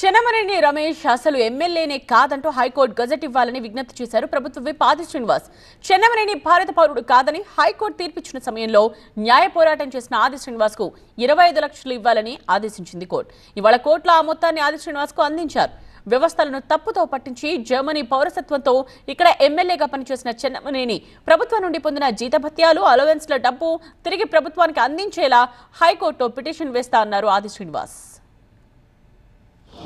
చెన్నమనేని రమేష్ అసలు ఎమ్మెల్యేనే కాదంటూ high court gazette ఇవ్వాలని విజ్ఞప్తి చేశారు ప్రభుత్వ విప్ ఆది శ్రీనివాస్. చెన్నమనేని భారత పౌరుడు కాదని హైకోర్టు తీర్పిచ్చిన సమయంలో న్యాయ పోరాటం చేసిన ఆది శ్రీనివాస్కు ఇరవై ఐదు లక్షలు ఇవ్వాలని ఆదేశించింది కోర్టు. ఇవాళ కోర్టులో ఆ మొత్తాన్ని ఆది శ్రీనివాస్కు అందించారు. వ్యవస్థలను తప్పుతో పట్టించి జర్మనీ పౌరసత్వంతో ఇక్కడ ఎమ్మెల్యేగా పనిచేసిన చెన్నమనేని ప్రభుత్వం నుండి పొందిన జీతభత్యాలు అలవెన్స్ల డబ్బు తిరిగి ప్రభుత్వానికి అందించేలా హైకోర్టులో పిటిషన్ వేస్తా అన్నారు ఆది శ్రీనివాస్.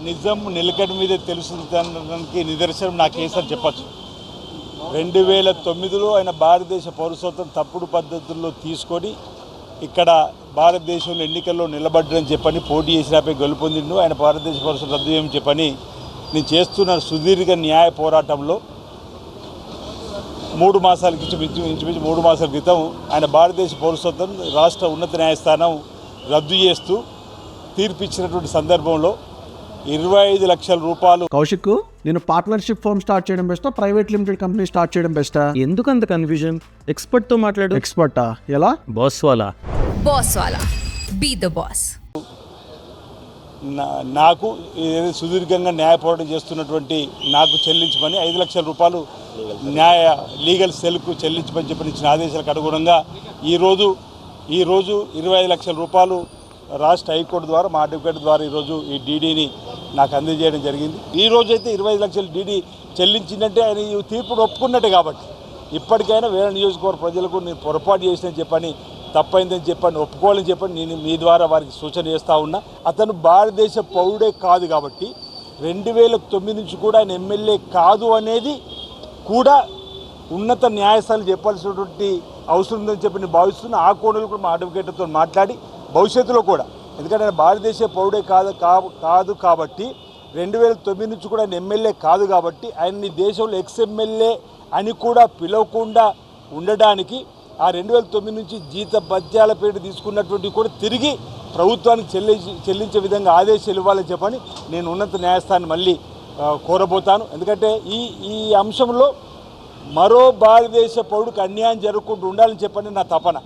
నిజం నిలకడ మీద తెలుసుదానికి నిదర్శనం నా కేసు అని చెప్పచ్చు. రెండు వేల తొమ్మిదిలో ఆయన భారతదేశ పౌరసత్వం తప్పుడు పద్ధతుల్లో తీసుకొని ఇక్కడ భారతదేశంలో ఎన్నికల్లో నిలబడ్డని చెప్పని పోటీ చేసినపై గెలుపొందిండు. ఆయన భారతదేశ పౌరసత్వం రద్దు చేయమని చెప్పని నేను చేస్తున్న సుదీర్ఘ న్యాయ పోరాటంలో మూడు మాసాల క్రితం ఇంచుమించు మూడు మాసాల క్రితం ఆయన భారతదేశ పౌరసత్వం రాష్ట్ర ఉన్నత న్యాయస్థానం రద్దు చేస్తూ తీర్పిచ్చినటువంటి సందర్భంలో ఇరవై ఐదు లక్షల రూపాయలు. కౌశిక్ నేను పార్ట్నర్షిప్ ఫర్మ్ స్టార్ట్ చేయడం బెస్టా? ప్రైవేట్ లిమిటెడ్ కంపెనీ స్టార్ట్ చేయడం బెస్టా? ఎందుకు అంత కన్ఫ్యూజన్ ఎక్స్పర్ట్తో మాట్లాడు. ఎక్స్పర్టా ఎలా? బాస్ వాలా? బాస్ వాలా. బీ ద బాస్ నా- నాకు సుదీర్ఘంగా న్యాయ పోరాటం చేస్తున్నటువంటి నాకు చెల్లించమని ఐదు లక్షల రూపాయలు న్యాయ లీగల్ సెల్కు చెల్లించమని చెప్పి ఇచ్చిన ఆదేశాలకు అనుగుణంగా ఈరోజు ఈరోజు ఇరవై ఐదు లక్షల రూపాయలు రాష్ట్ర హైకోర్టు ద్వారా మా అడ్వకేట్ ద్వారా ఈరోజు ఈ డీడీని నాకు అందజేయడం జరిగింది. ఈ అయితే ఇరవై ఐదు డీడీ చెల్లించిందంటే ఆయన ఈ తీర్పును ఒప్పుకున్నట్టే కాబట్టి. ఇప్పటికైనా వేరే నియోజకవర్గ ప్రజలకు నేను పొరపాటు చేసినని చెప్పని తప్పైందని చెప్పని ఒప్పుకోవాలని చెప్పని నేను మీ ద్వారా వారికి సూచన చేస్తూ ఉన్నా. అతను భారతదేశ పౌరుడే కాదు కాబట్టి రెండు వేల తొమ్మిది నుంచి కూడా ఆయన ఎమ్మెల్యే కాదు అనేది కూడా ఉన్నత న్యాయస్థానం చెప్పాల్సినటువంటి అవసరం ఉందని చెప్పి నేను భావిస్తున్నా. ఆ కోణలు కూడా మా అడ్వకేట్తో మాట్లాడి భవిష్యత్తులో కూడా ఎందుకంటే ఆయన భారతదేశ పౌరుడే కాదు కా- కాదు కాబట్టి రెండు వేల తొమ్మిది నుంచి కూడా ఆయన ఎమ్మెల్యే కాదు కాబట్టి ఆయన్ని దేశంలో ఎక్స్ ఎమ్మెల్యే అని కూడా పిలవకుండా ఉండడానికి ఆ రెండు వేల తొమ్మిది నుంచి జీత భత్యాల పేరు తీసుకున్నటువంటి కూడా తిరిగి ప్రభుత్వానికి చెల్లించి చెల్లించే విధంగా ఆదేశాలు ఇవ్వాలని చెప్పని నేను ఉన్నత న్యాయస్థానం మళ్ళీ కోరబోతాను. ఎందుకంటే ఈ ఈ అంశంలో మరో భారతదేశ పౌరుడికి అన్యాయం జరగకుండా ఉండాలని చెప్పని నా తపన.